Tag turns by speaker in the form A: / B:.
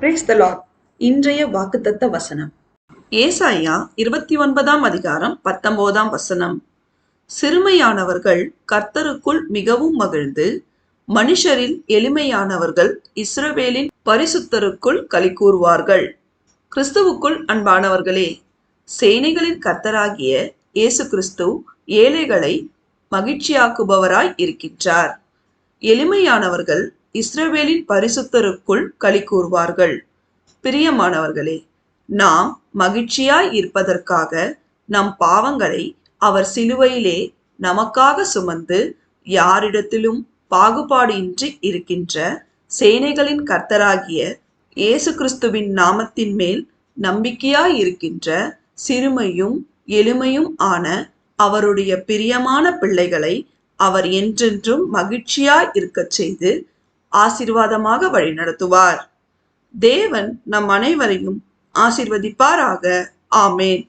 A: Brace த Lord இன்றைய வாக்குத்தத்த வசனம். ஏசாயா இருபத்தி ஒன்பதாம் அதிகாரம் பத்தொன்பதாம் வசனம். சிறுமையானவர்கள் கர்த்தருக்குள் மிகவும் மகிழ்ந்து மனுஷரில் எளிமையானவர்கள் இஸ்ரவேலின் பரிசுத்தருக்குள் களி கூறுவார்கள். கிறிஸ்துவுக்குள் அன்பானவர்களே சேனைகளின் கர்த்தராகிய இயேசு கிறிஸ்து ஏழைகளை மகிழ்ச்சியாக்குபவராய் இருக்கின்றார். எளிமையானவர்கள் இஸ்ரவேலின் பரிசுத்தருக்குள் களி கூறுவார்கள். பிரியமானவர்களே நாம் மகிழ்ச்சியாய் இருப்பதற்காக நம் பாவங்களை அவர் சிலுவையிலே நமக்காக சுமந்து யாரிடத்திலும் பாகுபாடு இன்றி இருக்கின்ற சேனைகளின் கர்த்தராகிய இயேசு கிறிஸ்துவின் நாமத்தின் மேல் நம்பிக்கையாய் இருக்கின்ற சிறுமையும் எளிமையும் ஆன அவருடைய பிரியமான பிள்ளைகளை அவர் என்றென்றும் மகிழ்ச்சியாய் இருக்கச் செய்து ஆசிர்வாதமாக வழிநடத்துவார். தேவன் நம் அனைவரையும் ஆசிர்வதிப்பாராக. ஆமேன்.